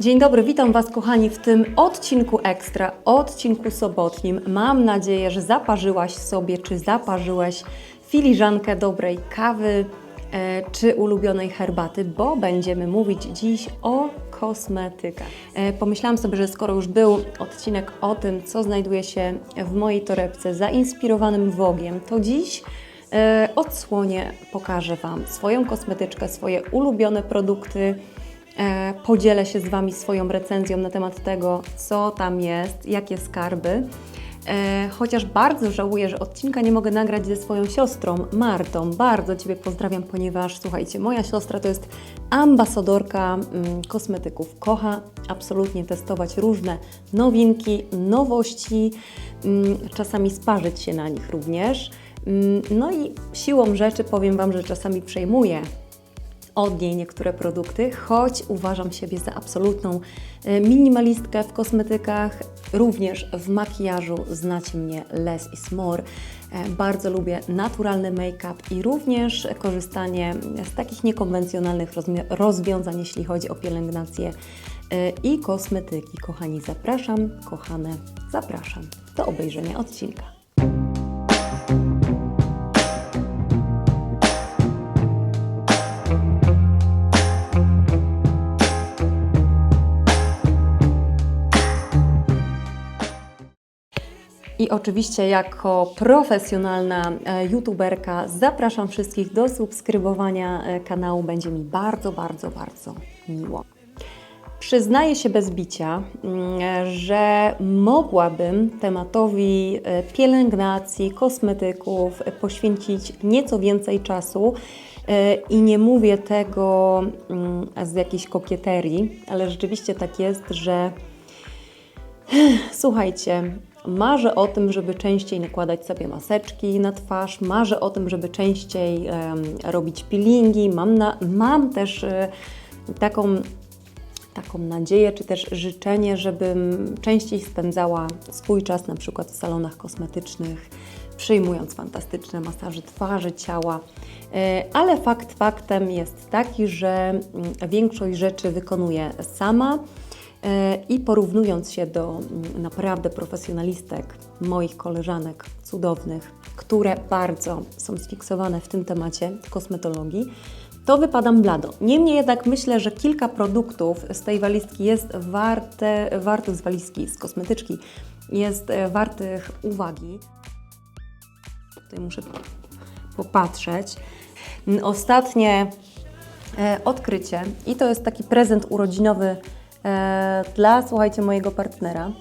Dzień dobry, witam Was kochani w tym odcinku ekstra, odcinku sobotnim. Mam nadzieję, że zaparzyłaś sobie, czy zaparzyłeś filiżankę dobrej kawy, e, czy ulubionej herbaty, bo będziemy mówić dziś o kosmetykach. E, pomyślałam sobie, że skoro już był odcinek o tym, co znajduje się w mojej torebce zainspirowanym Wogiem, to dziś e, odsłonię, pokażę Wam swoją kosmetyczkę, swoje ulubione produkty, Podzielę się z Wami swoją recenzją na temat tego, co tam jest, jakie skarby. E, Chociaż bardzo żałuję, że odcinka nie mogę nagrać ze swoją siostrą Martą. Bardzo Ciebie pozdrawiam, ponieważ słuchajcie, moja siostra to jest ambasadorka mm, kosmetyków. Kocha absolutnie testować różne nowinki, nowości, mm, czasami sparzyć się na nich również. Mm, No i siłą rzeczy powiem Wam, że czasami przejmuję od niej niektóre produkty, choć uważam siebie za absolutną e, minimalistkę w kosmetykach, również w makijażu. Znacie mnie less is more. E, Bardzo lubię naturalny make-up i również korzystanie z takich niekonwencjonalnych rozwiązań, jeśli chodzi o pielęgnację e, i kosmetyki. Kochani, zapraszam, kochane, zapraszam do obejrzenia odcinka. I oczywiście jako profesjonalna e, youtuberka zapraszam wszystkich do subskrybowania e, kanału. Będzie mi bardzo, bardzo, bardzo miło. Przyznaję się bez bicia, mm, że mogłabym tematowi e, pielęgnacji, kosmetyków poświęcić nieco więcej czasu. I nie mówię tego mm, z jakiejś kokieterii, ale rzeczywiście tak jest, że Słuchajcie, marzę o tym, żeby częściej nakładać sobie maseczki na twarz, marzę o tym, żeby częściej robić peelingi. Mam, na, mam też e, taką, taką nadzieję, czy też życzenie, żebym częściej spędzała swój czas na przykład w salonach kosmetycznych, przyjmując fantastyczne masaże twarzy, ciała. E, Ale fakt faktem jest taki, że mm, większość rzeczy wykonuję sama. E, I porównując się do mm, naprawdę profesjonalistek, moich koleżanek cudownych, które bardzo są sfiksowane w tym temacie kosmetologii, to wypadam blado. Niemniej jednak myślę, że kilka produktów z tej walizki jest warte, wartych z walizki, z kosmetyczki, jest e, wartych uwagi. Tutaj muszę popatrzeć. Ostatnie e, odkrycie i to jest taki prezent urodzinowy dla, słuchajcie, mojego partnera.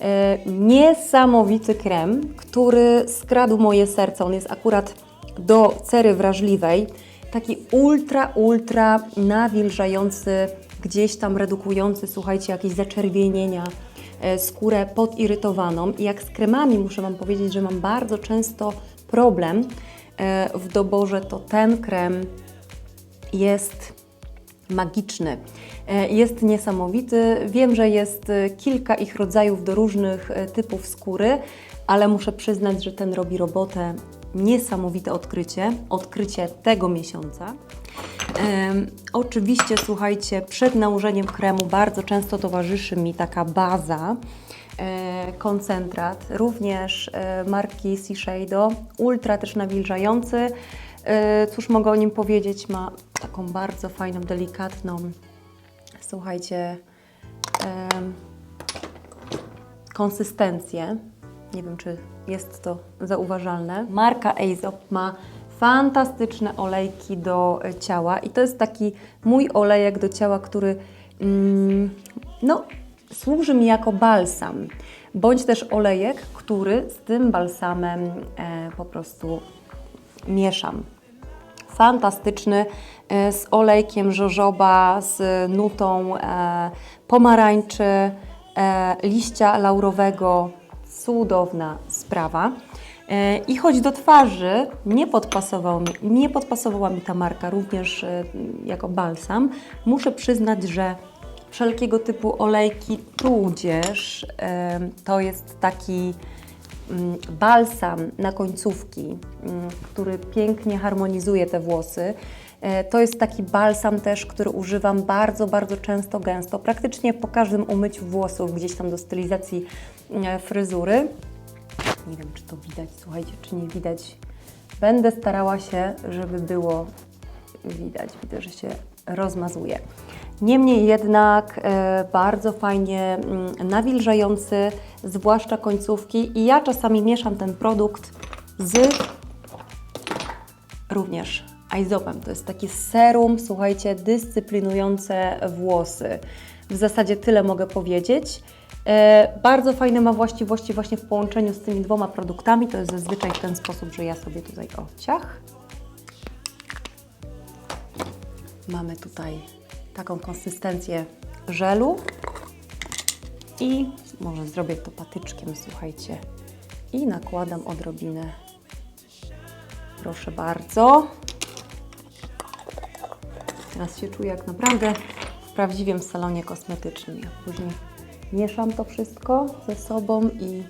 E, niesamowity krem, który skradł moje serce. On jest akurat do cery wrażliwej. Taki ultra, ultra nawilżający, gdzieś tam redukujący, słuchajcie, jakieś zaczerwienienia, e, skórę podirytowaną. I jak z kremami muszę Wam powiedzieć, że mam bardzo często problem e, w doborze, to ten krem jest magiczny. E, Jest niesamowity. Wiem, że jest e, kilka ich rodzajów do różnych e, typów skóry, ale muszę przyznać, że ten robi robotę. Niesamowite odkrycie, odkrycie tego miesiąca. Oczywiście, słuchajcie, przed nałożeniem kremu bardzo często towarzyszy mi taka baza, e, koncentrat, również e, marki Shiseido, ultra też nawilżający. E, cóż mogę o nim powiedzieć? Ma taką bardzo fajną, delikatną, słuchajcie, em, konsystencję. Nie wiem, czy jest to zauważalne. Marka Aesop ma fantastyczne olejki do e, ciała i to jest taki mój olejek do ciała, który mm, no, służy mi jako balsam, bądź też olejek, który z tym balsamem e, po prostu mieszam fantastyczny e, z olejkiem żożoba, z nutą e, pomarańczy, e, liścia laurowego. Cudowna sprawa. I choć do twarzy nie, podpasował mi, nie podpasowała mi ta marka również jako balsam, muszę przyznać, że wszelkiego typu olejki, tudzież to jest taki balsam na końcówki, mm, który pięknie harmonizuje te włosy. E, To jest taki balsam też, który używam bardzo, bardzo często, gęsto, praktycznie po każdym umyciu włosów, gdzieś tam do stylizacji e, fryzury. Nie wiem, czy to widać, słuchajcie, czy nie widać. Będę starała się, żeby było widać. Widzę, że się rozmazuje. Niemniej jednak e, bardzo fajnie mm, nawilżający, zwłaszcza końcówki. I ja czasami mieszam ten produkt z również Aizopem. To jest taki serum, słuchajcie, dyscyplinujące włosy. W zasadzie tyle mogę powiedzieć. E, bardzo fajne ma właściwości właśnie w połączeniu z tymi dwoma produktami. To jest zazwyczaj w ten sposób, że ja sobie tutaj o ciach. Mamy tutaj taką konsystencję żelu i może zrobię to patyczkiem, słuchajcie. I nakładam odrobinę. Proszę bardzo. Teraz się czuję jak naprawdę w prawdziwym salonie kosmetycznym. Ja później mieszam to wszystko ze sobą i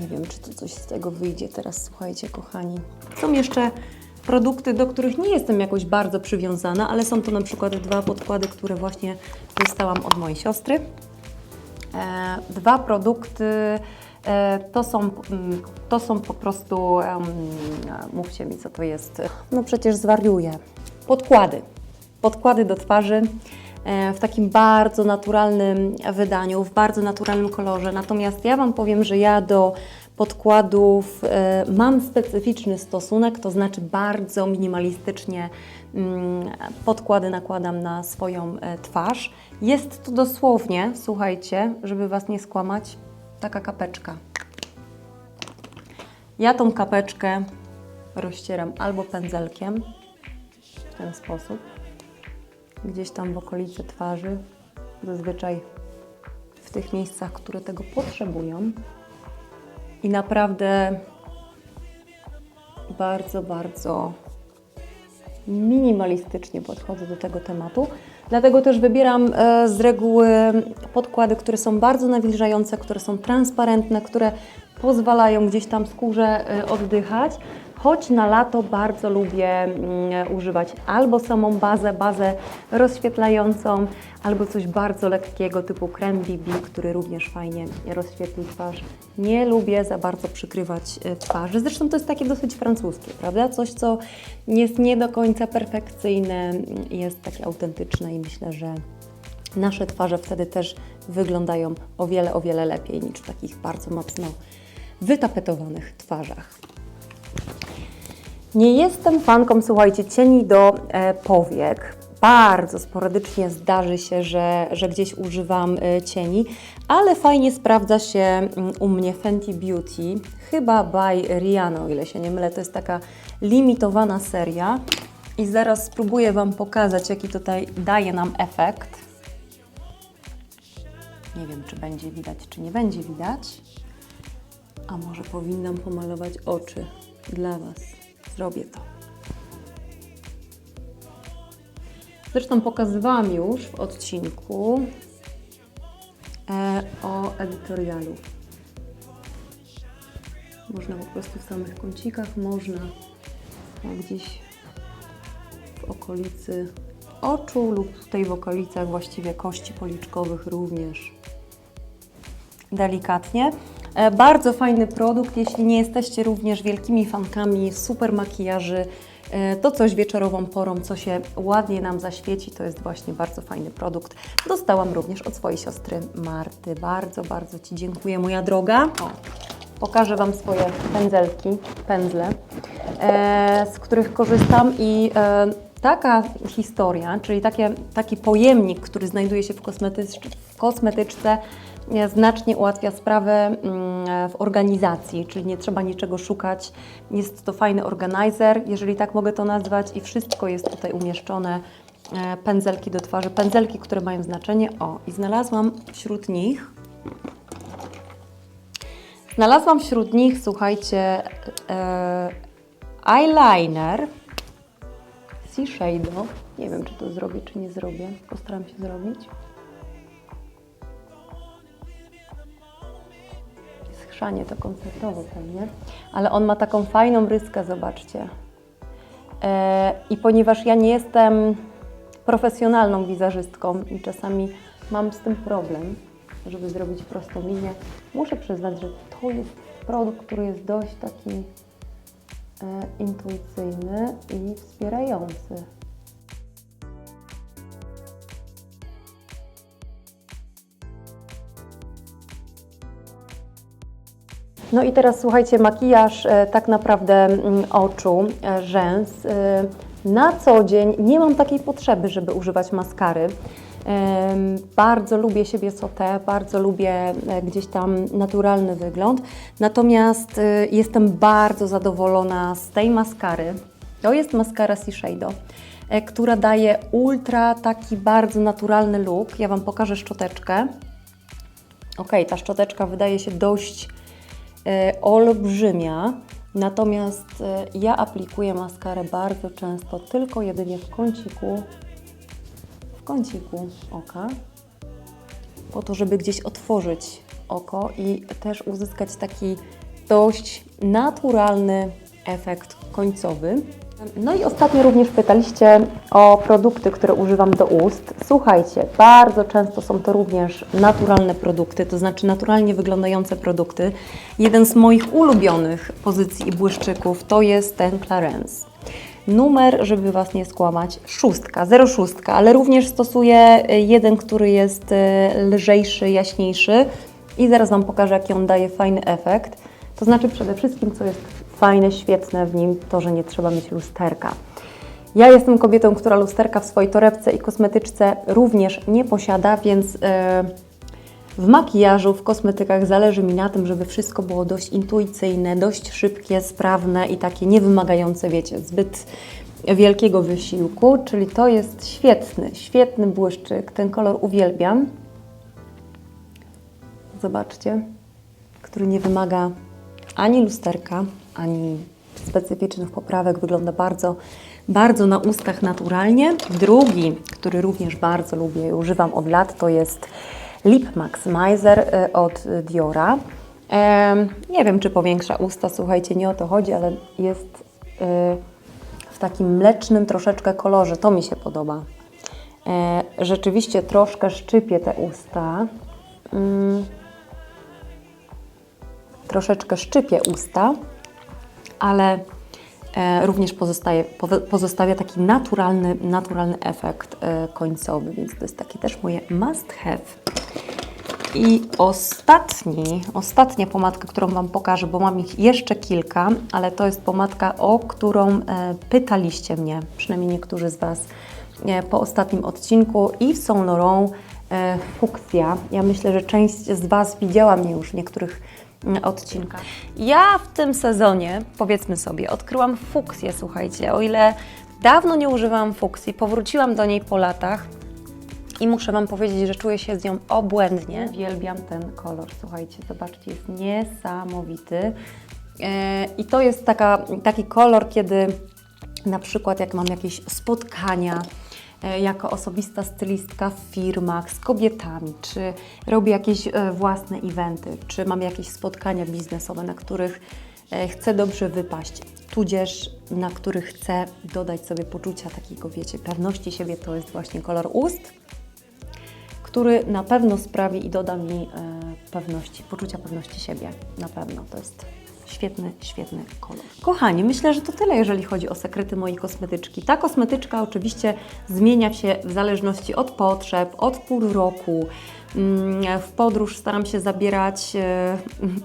nie wiem, czy to coś z tego wyjdzie teraz, słuchajcie, kochani. Są jeszcze produkty, do których nie jestem jakoś bardzo przywiązana, ale są to na przykład dwa podkłady, które właśnie dostałam od mojej siostry. E, dwa produkty e, to są, mm, to są po prostu, mówcie mi co to jest, no przecież zwariuję, podkłady. Podkłady do twarzy e, w takim bardzo naturalnym wydaniu, w bardzo naturalnym kolorze. Natomiast ja Wam powiem, że ja do podkładów e, mam specyficzny stosunek, to znaczy bardzo minimalistycznie mm, podkłady nakładam na swoją e, twarz. Jest to dosłownie, słuchajcie, żeby Was nie skłamać, taka kapeczka. Ja tą kapeczkę rozcieram albo pędzelkiem w ten sposób, gdzieś tam w okolicy twarzy, zazwyczaj w tych miejscach, które tego potrzebują. I naprawdę bardzo, bardzo minimalistycznie podchodzę do tego tematu. Dlatego też wybieram e, z reguły podkłady, które są bardzo nawilżające, które są transparentne, które pozwalają gdzieś tam skórze e, oddychać. Choć na lato bardzo lubię mm, używać albo samą bazę, bazę rozświetlającą, albo coś bardzo lekkiego typu krem BB, który również fajnie rozświetli twarz. Nie lubię za bardzo przykrywać e, twarzy. Zresztą to jest takie dosyć francuskie, prawda? Coś, co jest nie do końca perfekcyjne, mm, jest takie autentyczne i myślę, że nasze twarze wtedy też wyglądają o wiele, o wiele lepiej niż w takich bardzo mocno wytapetowanych twarzach. Nie jestem fanką, słuchajcie, cieni do e, powiek. Bardzo sporadycznie zdarzy się, że, że gdzieś używam e, cieni, ale fajnie sprawdza się mm, u mnie Fenty Beauty, chyba by Rihanna, o ile się nie mylę. To jest taka limitowana seria i zaraz spróbuję Wam pokazać, jaki tutaj daje nam efekt. Nie wiem, czy będzie widać, czy nie będzie widać. A może powinnam pomalować oczy dla Was. Zrobię to. Zresztą pokazywałam już w odcinku e, o edytorialu. Można po prostu w samych kącikach, można o, gdzieś w okolicy oczu lub tutaj w okolicach właściwie kości policzkowych również delikatnie. E, Bardzo fajny produkt, jeśli nie jesteście również wielkimi fankami super makijaży, e, to coś wieczorową porą, co się ładnie nam zaświeci, to jest właśnie bardzo fajny produkt. Dostałam również od swojej siostry Marty. Bardzo, bardzo Ci dziękuję, moja droga. O, pokażę Wam swoje pędzelki, pędzle, e, z których korzystam i taka historia, czyli takie, taki pojemnik, który znajduje się w, kosmetycz, w kosmetyczce, znacznie ułatwia sprawę mm, w organizacji, czyli nie trzeba niczego szukać. Jest to fajny organizer, jeżeli tak mogę to nazwać, i wszystko jest tutaj umieszczone. E, Pędzelki do twarzy, pędzelki, które mają znaczenie. O, i znalazłam wśród nich Znalazłam wśród nich, słuchajcie, e, eyeliner Sea Shadow. Nie wiem, czy to zrobię, czy nie zrobię. Postaram się zrobić. To koncertowo pewnie, ale on ma taką fajną ryskę, zobaczcie. E, I ponieważ ja nie jestem profesjonalną wizerzystką i czasami mam z tym problem, żeby zrobić prostą linię, muszę przyznać, że to jest produkt, który jest dość taki e, intuicyjny i wspierający. No i teraz słuchajcie, makijaż e, tak naprawdę mm, oczu, e, rzęs. E, na co dzień nie mam takiej potrzeby, żeby używać maskary. Bardzo lubię siebie sotę, bardzo lubię gdzieś tam naturalny wygląd. Natomiast jestem bardzo zadowolona z tej maskary. To jest maskara Shiseido, która daje ultra taki bardzo naturalny look. Ja Wam pokażę szczoteczkę. Ok, ta szczoteczka wydaje się dość olbrzymia, natomiast e, ja aplikuję maskarę bardzo często tylko jedynie w kąciku, w kąciku oka, po to, żeby gdzieś otworzyć oko i też uzyskać taki dość naturalny efekt końcowy. No i ostatnio również pytaliście o produkty, które używam do ust. Słuchajcie, bardzo często są to również naturalne produkty, to znaczy naturalnie wyglądające produkty. Jeden z moich ulubionych pozycji i błyszczyków to jest ten Clarence. Numer, żeby Was nie skłamać, szóstka, 06, ale również stosuję y, jeden, który jest y, lżejszy, jaśniejszy i zaraz Wam pokażę, jaki on daje fajny efekt. To znaczy przede wszystkim, co jest fajne, świetne w nim, to, że nie trzeba mieć lusterka. Ja jestem kobietą, która lusterka w swojej torebce i kosmetyczce również nie posiada, więc y, w makijażu, w kosmetykach zależy mi na tym, żeby wszystko było dość intuicyjne, dość szybkie, sprawne i takie niewymagające, wiecie, zbyt wielkiego wysiłku, czyli to jest świetny, świetny błyszczyk. Ten kolor uwielbiam. Zobaczcie, który nie wymaga ani lusterka, ani specyficznych poprawek. Wygląda bardzo, bardzo na ustach naturalnie. Drugi, który również bardzo lubię i używam od lat, to jest Lip Maximizer y, od Diora. Em, Nie wiem, czy powiększa usta, słuchajcie, nie o to chodzi, ale jest y, w takim mlecznym troszeczkę kolorze. To mi się podoba. E, Rzeczywiście troszkę szczypie te usta. Mm. Troszeczkę szczypie usta, ale e, również pozostaje, pozostawia taki naturalny, naturalny efekt e, końcowy, więc to jest takie też moje must have. I ostatni, ostatnia pomadka, którą Wam pokażę, bo mam ich jeszcze kilka, ale to jest pomadka, o którą e, pytaliście mnie, przynajmniej niektórzy z Was po ostatnim odcinku i w Saint Laurent Fuchsia. Ja myślę, że część z Was widziała mnie już w niektórych odcinkach. Ja w tym sezonie, powiedzmy sobie, odkryłam fuksję, słuchajcie, o ile dawno nie używałam fuksji, powróciłam do niej po latach, i muszę Wam powiedzieć, że czuję się z nią obłędnie. Uwielbiam ten kolor, słuchajcie, zobaczcie, jest niesamowity. E, I to jest taka, taki kolor, kiedy na przykład jak mam jakieś spotkania, jako osobista stylistka w firmach z kobietami, czy robię jakieś e, własne eventy, czy mam jakieś spotkania biznesowe, na których e, chcę dobrze wypaść, tudzież na których chcę dodać sobie poczucia takiego, wiecie, pewności siebie, to jest właśnie kolor ust który na pewno sprawi i doda mi e, pewności, poczucia pewności siebie. Na pewno to jest świetny, świetny kolor. Kochani, myślę, że to tyle, jeżeli chodzi o sekrety mojej kosmetyczki. Ta kosmetyczka oczywiście zmienia się w zależności od potrzeb, od pół roku. Mm, W podróż staram się zabierać, e,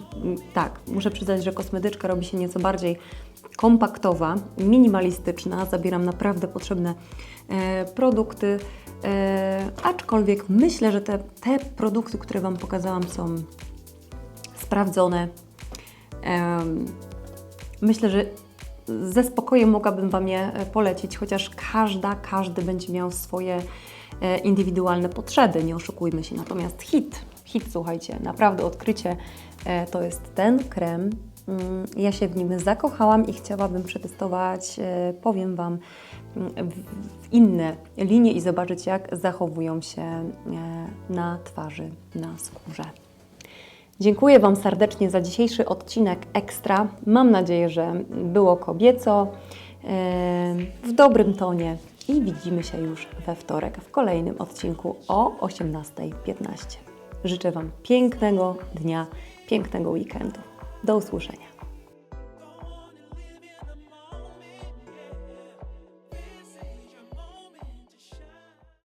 tak, muszę przyznać, że kosmetyczka robi się nieco bardziej kompaktowa, minimalistyczna. Zabieram naprawdę potrzebne e, produkty. E, aczkolwiek myślę, że te, te produkty, które Wam pokazałam, są sprawdzone. Myślę, że ze spokojem mogłabym Wam je e, polecić, chociaż każda, każdy będzie miał swoje e, indywidualne potrzeby, nie oszukujmy się. Natomiast hit, hit, słuchajcie, naprawdę odkrycie e, to jest ten krem. Mm, Ja się w nim zakochałam i chciałabym przetestować, powiem Wam, mm, w inne linie i zobaczyć, jak zachowują się na twarzy, na skórze. Dziękuję Wam serdecznie za dzisiejszy odcinek Ekstra. Mam nadzieję, że było kobieco, w dobrym tonie i widzimy się już we wtorek w kolejnym odcinku o 18.15. Życzę Wam pięknego dnia, pięknego weekendu. Do usłyszenia.